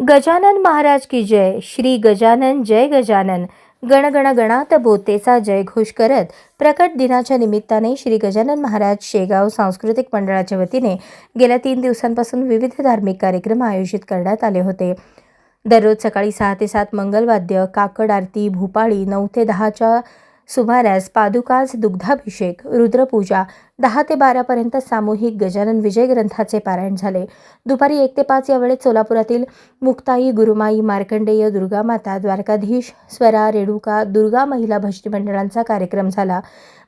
गजानन महाराज की जय. श्री गजानन जय गजानन. गण गणात बोतेचा जयघोष करत प्रकट दिनाच्या निमित्ताने श्री गजानन महाराज शेगाव सांस्कृतिक मंडळाच्या वतीने गेल्या तीन दिवसांपासून विविध धार्मिक कार्यक्रम आयोजित करण्यात आले होते. दररोज सकाळी सहा ते सात मंगलवाद्य काकड आरती भूपाळी नऊ ते दहाच्या सुमारास पादुकाज दुग्धाभिषेक रुद्रपूजा दहा ते बारापर्यंत सामूहिक गजानन विजय ग्रंथाचे पारायण झाले. दुपारी एक ते पाच या वेळेत सोलापुरातील मुक्ताई गुरुमाई मार्कंडेय दुर्गामाता द्वारकाधीश स्वरा रेणुका दुर्गा महिला भजनी मंडळांचा कार्यक्रम झाला.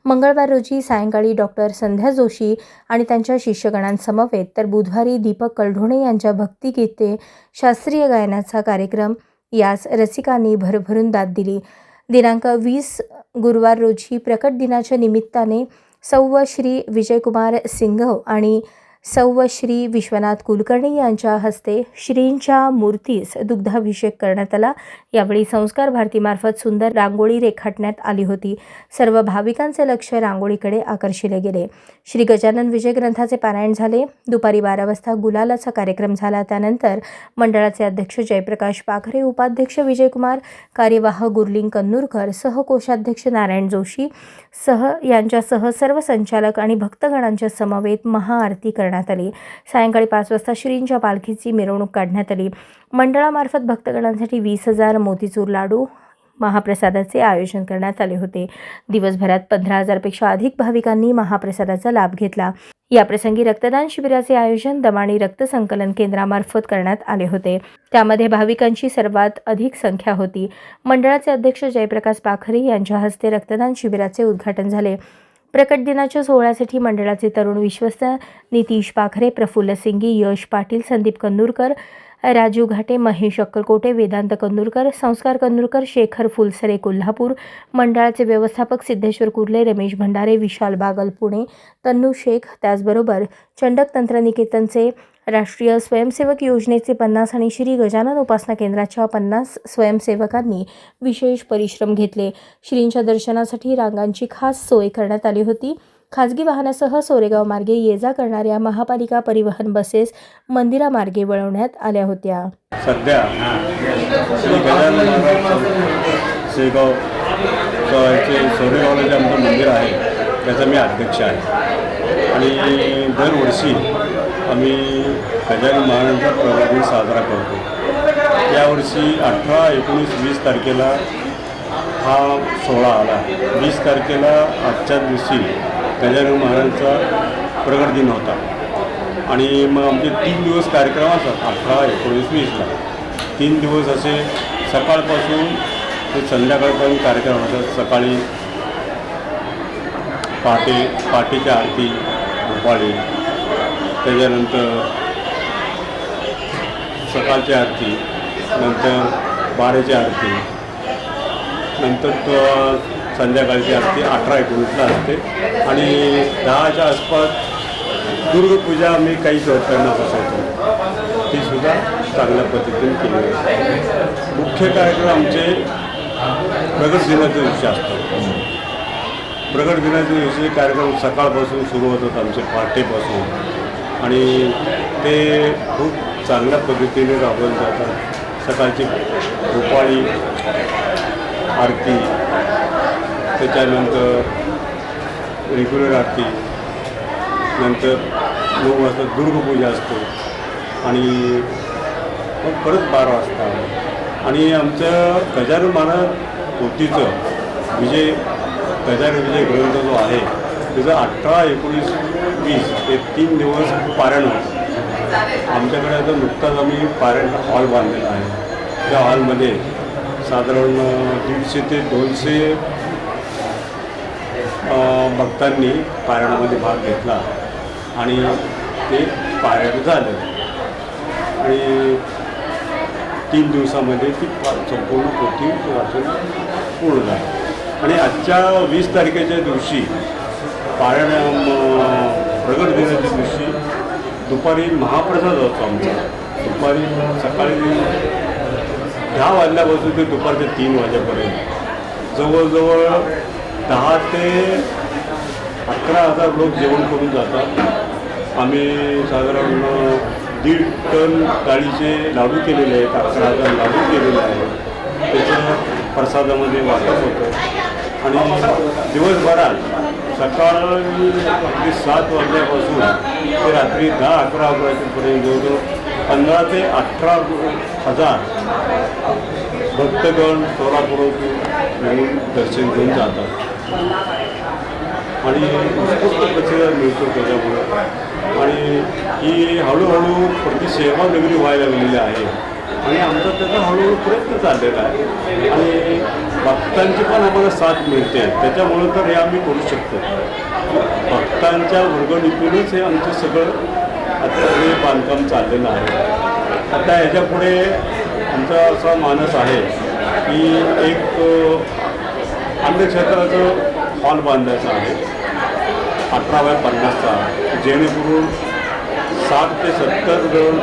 मंगळवार रोजी सायंकाळी डॉक्टर संध्या जोशी आणि त्यांच्या शिष्यगणांसमवेत तर बुधवारी दीपक कलढोणे यांच्या भक्तिगीते शास्त्रीय गायनाचा कार्यक्रम यास रसिकांनी भरभरून दाद दिली. दिनांक वीस गुरुवार रोजी प्रकट दिनाच्या निमित्ताने सौ श्री विजयकुमार सिंघव आणि सौ श्री विश्वनाथ कुलकर्णी यांच्या हस्ते श्रींच्या मूर्तीस दुग्धाभिषेक करण्यात आला. यावेळी संस्कार भारतीमार्फत सुंदर रांगोळी रेखाटण्यात आली होती. सर्व भाविकांचे लक्ष रांगोळीकडे आकर्षिले गेले. श्री गजानन विजय ग्रंथाचे पारायण झाले. दुपारी बारा वाजता गुलालाचा कार्यक्रम झाला. त्यानंतर मंडळाचे अध्यक्ष जयप्रकाश पाखरे उपाध्यक्ष विजयकुमार कार्यवाह गुरलिंग कन्नूरकर सहकोषाध्यक्ष नारायण जोशी सह यांच्यासह सर्व संचालक आणि भक्तगणांच्या समवेत महाआरती करण्यात आली. सायंकाळी पाच वाजता श्रींच्या पालखीची मिरवणूक काढण्यात आली. मंडळामार्फत भक्तगणांसाठी वीस हजार मोतीचूर लाडू महाप्रसादाचे आयोजन करण्यात आले होते. दिवसभरात पंधरा हजारपेक्षा अधिक भाविकांनी महाप्रसादाचा लाभ घेतला. याप्रसंगी रक्तदान शिबिराचे आयोजन दमाणी रक्त संकलन केंद्रामार्फत करण्यात आले होते. त्यामध्ये भाविकांची सर्वात अधिक संख्या होती. मंडळाचे अध्यक्ष जयप्रकाश पाखरे यांच्या हस्ते रक्तदान शिबिराचे उद्घाटन झाले. प्रकट दिनाच्या सोहळ्यासाठी मंडळाचे तरुण विश्वस्त नितीश पाखरे प्रफुल्ल सिंगी यश पाटील संदीप कंदूरकर राजू घाटे महेश अक्कलकोटे वेदांत कंदूरकर संस्कार कंदूरकर शेखर फुलसरे कोल्हापूर मंडळाचे व्यवस्थापक सिद्धेश्वर कुर्ले रमेश भंडारे विशाल बागल पुणे तन्नू शेख त्याचबरोबर चंडक तंत्रनिकेतनचे राष्ट्रीय स्वयंसेवक योजनेचे पन्नास आणि श्री गजानन उपासना केंद्राच्या पन्नास स्वयंसेवकांनी विशेष परिश्रम घेतले. श्रींच्या दर्शनासाठी रांगांची खास सोय करण्यात आली होती. खाजगी वाहनासह सोरेगाव मार्गे ये जा करणाऱ्या महापालिका परिवहन बसेस मंदिरामार्गे वळवण्यात आल्या होत्या. सध्या श्री गजानन शेगाव सोरेगावला जे आमचं मंदिर आहे त्याचा मी अध्यक्ष आहे. आणि दरवर्षी आम्ही गजानन महाराजांचा प्रबोधन साजरा करतो. यावर्षी अठरा एकोणीस वीस तारखेला हा सोहळा आला. वीस तारखेला आजच्या दिवशी गजानन महाराजांचा प्रगट दिन होता. आणि मग आमचे तीन दिवस कार्यक्रम असतात अठरा एकोणीस वीसला तीन दिवस असे सकाळपासून ते संध्याकाळपर्यंत कार्यक्रम होतात सकाळी पहाटे पहाटेची आरती भोपाळी त्याच्यानंतर सकाळची आरती नंतर बाराची आरती नंतर तो संध्याकाळची आरती अठरा एकोणीसला असते. आणि दहाच्या आसपास दुर्गपूजा आम्ही काही करताना बसवतो. ती सुद्धा चांगल्या पद्धतीने केली जाते. मुख्य कार्यक्रम आमचे प्रगट दिनाच्या दिवशी असतात. प्रगट दिनाच्या दिवशी कार्यक्रम सकाळपासून सुरू होतात आमचे पहाटेपासून. आणि ते खूप चांगल्या पद्धतीने राबवले जातात. सकाळची भोपाळी आरती त्याच्यानंतर रेग्युलर आरती नंतर नऊ वाजता दुर्गपूजा असते आणि मग परत बारा वाजता. आणि आमचं गजानन महाराज पोतीचं विजय गजानन विजय ग्रंथ जो आहे त्याचं अठरा एकोणीस वीस हे तीन दिवस पारण होतं. आमच्याकडे आता नुकताच आम्ही पारण हॉल बांधलेला आहे. त्या हॉलमध्ये साधारण दीडशे ते दोनशे भक्तांनी पारायणामध्ये भाग घेतला आणि ते पारायण झालं. आणि तीन दिवसामध्ये ती पा- संपूर्ण पोथी वाचून पूर्ण झाली. आणि आजच्या वीस तारखेच्या दिवशी पारायण प्रगट दिनाच्या दिवशी दुपारी महाप्रसाद असतो आमचा. दुपारी सकाळी दहा वाजल्यापासून ते दुपारच्या तीन वाजेपर्यंत. जवळजवळ दहा ते अकरा हजार लोक जेवण करून जातात. आम्ही साधारण दीड टन डाळीचे लाडू केलेले आहेत अकरा हजार लाडू केलेले आहेत. त्याचं प्रसादामध्ये वाटप होतं. आणि दिवसभरात सकाळी अगदी सात वाजल्यापासून ते रात्री दहा अकरा वाजेपर्यंत जवळजवळ पंधरा ते अठरा हजार भक्तगण सोलापूरवरून येऊन दर्शन घेऊन जातात. आणि उत्स्फूर्त प्रतिसाद मिळतो त्याच्यामुळं. आणि ही हळूहळू प्रतिसेवा नगरी व्हायला लागलेली आहे. आणि आमचा त्याचा हळूहळू प्रयत्न चाललेला आहे. आणि भक्तांची पण आम्हाला साथ मिळते. त्याच्यामुळं तर हे आम्ही करू शकतो. भक्तांच्या वर्गणीतूनच हे आमचं सगळं आता हे बांधकाम चाललेलं आहे. आता ह्याच्यापुढे आमचा असा मानस आहे की एक अ, अन्नक्षेत्राचं हॉल बांधायचा आहे. अठरा बाय पन्नासचा. जेणेकरून साठ ते सत्तर जण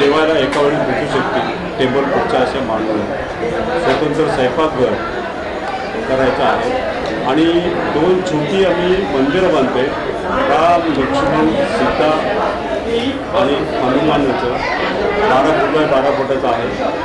देवाला एका वेळी भेटू शकतील टेबल खुर्च्या अशा मांडून स्वतंत्र स्वयंपाकघर करायचं आहे. आणि दोन छोटी आम्ही मंदिरं बांधते राम लक्ष्मण सीता आणि हनुमानाचं. बारा फुट बाय बारा फुटाचं आहे.